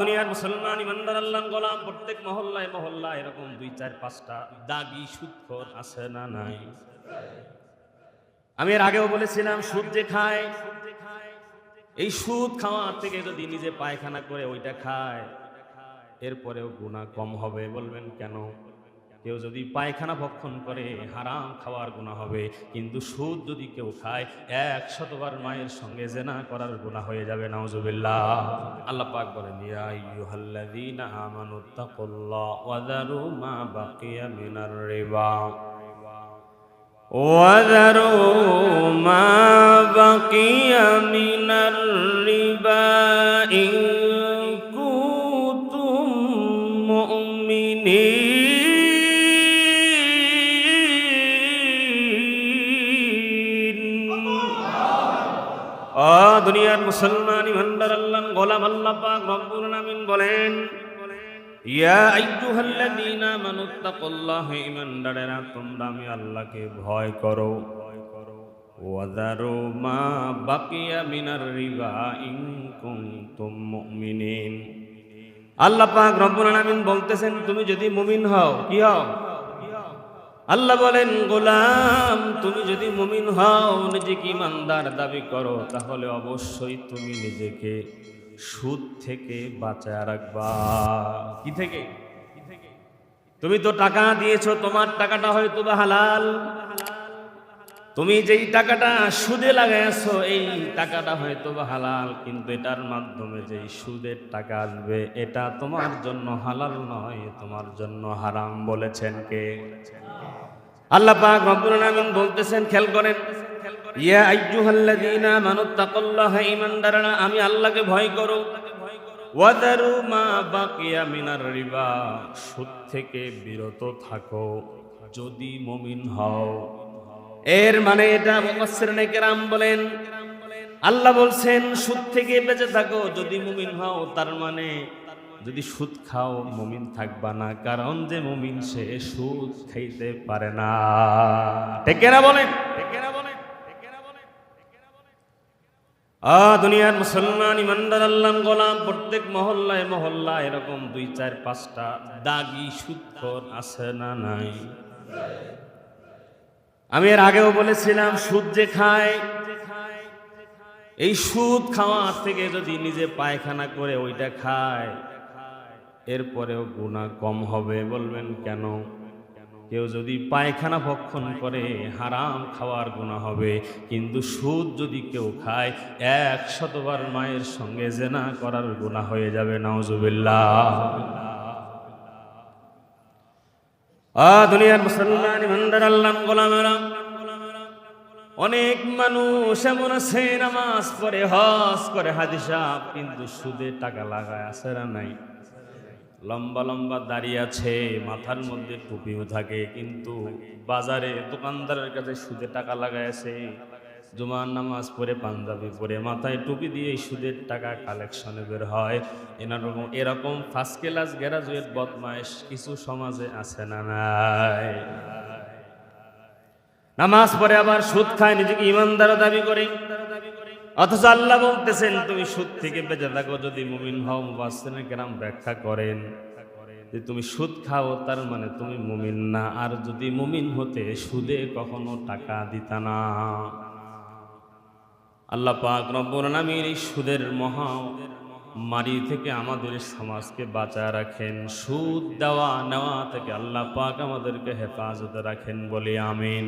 দুনিয়ার মুসলমান, ইমানদার আল্লাহ গোলাম, প্রত্যেক মহল্লায় মহল্লায় এরকম দুই, চার, পাঁচটা দাগি সুদখোর আছে না নাই? আমি এর আগেও বলেছিলাম, সুদ যে খায়, এই সুদ খাওয়ার থেকে যদি নিজে পায়খানা করে ওইটা খায়, এরপরেও গুণা কম হবে, বলবেন কেন? কেউ যদি পায়খানা ভক্ষণ করে, হারাম খাওয়ার গুণা হবে। কিন্তু সুদ যদি কেউ খায়, এক শতবার মায়ের সঙ্গে জেনা করার গুণা হয়ে যাবে নাউজুবিল্লা আল্লাহ পাক বলেন, ইয়া মা মিনার ওয়াদারু মা আ, দুনিয়ার মুসলমান ইমানদার আল্লাহ গোলাম আল্লাহ পাক রব্বুল আলামিন বলেন, ইয়া আইয়ুহাল্লাযীনা আমানুত্তাকুল্লাহ ঈমানদারেরা তোমরা আমি আল্লাহকে ভয় করো। ওয়াদারু মা বাকিয়া মিনার রিবা ইন কুনতুম মুমিনিন। আল্লাহ পাক রব্বুল আলামিন বলতেছেন, তুমি যদি মুমিন হও, কি হও? আল্লাহ বলেন, গোলাম, তুমি যদি মুমিন হও, নিজেকে ইমানদার দাবি করো, তাহলে অবশ্যই তুমি নিজেকে সুদ থেকে বাঁচায় রাখবা। কি থেকে? তুমি তো টাকা দিয়েছ, তোমার টাকাটা হয়তো বা হালাল। তুমি যেই টাকাটা সুদে লাগাইছো এই টাকাটা হয়তো বা হালাল, কিন্তু এটার মাধ্যমে যেই সুদের টাকা আসবে, এটা তোমার জন্য হালাল নয়, তোমার জন্য হারাম বলেছেন কে? আল্লাহ পাক রব্বুল আলামিন বলতেছেন, খেয়াল করেন, ইয়া আইয়ুহাল্লাযীনা আমানুত্তাকুল্লাহ ঈমানদাররা আমি আল্লাহকে ভয় করো। ওয়াদারু মা বাকিয়া মিনার রিবা, সুদ থেকে বিরত থাকো, যদি মুমিন হও। এর মানে এটা মুফাসসিরিনে কেরাম বলেন। আল্লাহ বলছেন, সুদ থেকে বেঁচে থাকো, যদি মুমিন হও, তার মানে যদি সুদ খাও, মুমিন থাকবা না, কারণ যে মুমিন সে সুদ খাইতে পারে না। টেকেরা বলেন? টেকেরা বলেন? আ, দুনিয়ার মুসলমান, ইমানদার আল্লাহ গোলাম, প্রত্যেক মহল্লায় মহল্লায় এরকম দুই, চার, পাঁচটা দাগি সুদখোর আছে না নাই? আমি এর আগেও বলেছিলাম, সুদ যে খায়, এই সুদ খাওয়ার থেকে যদি নিজে পায়খানা করে ওইটা খায়, এরপরেও গুণা কম হবে। বলবেন কেন? কেউ যদি পায়খানা ভক্ষণ করে, হারাম খাওয়ার গুণা হবে। কিন্তু সুদ যদি কেউ খায়, এক শতবার মায়ের সঙ্গে জেনা করার গুণা হয়ে যাবে, নাউজুবিল্লাহ। দুনিয়ার মুসলমান ইমানদার আল্লাহ অনেক মানুষ এমন আছে, নামাজ করে হজ করে, হাদিসা কিন্তু সুদে টাকা লাগায়, আছে না নাই? লম্বা লম্বা দাঁড়িয়ে আছে, মাথার মধ্যে টুপিও থাকে, কিন্তু বাজারে দোকানদারের কাছে সুদে টাকা লাগায় আছে। জুমার নামাজ পড়ে পাঞ্জাবি পরে মাথায় টুপি দিয়ে সুদের টাকা কালেকশনে বের হয়। এরকম এরকম ফার্স্ট ক্লাস গ্যারাজুয়েট বদমাইশ কিছু সমাজে আছে না নাই? নামাজ পরে আবার সুদ খায়, নিজেকে ইমানদার দাবি করে। অথচ আল্লাহ বলতেছেন, তুমি সুদ থেকে বেঁচে থাকো, যদি মুমিন হও মুবাসিনে কেরাম ব্যাখ্যা করেন। যে তুমি সুদ খাও, তার মানে তুমি মুমিন না। আর যদি মুমিন হতে সুদে কখনো টাকা দিতা না। আল্লাহ পাক রব্বুল আলামিন এই সুদের মহা মারি থেকে আমাদের সমাজকে বাঁচা রাখেন, সুদ দেওয়া নেওয়া থেকে আল্লাহ পাক আমাদেরকে হেফাজতে রাখেন বলে, আমিন।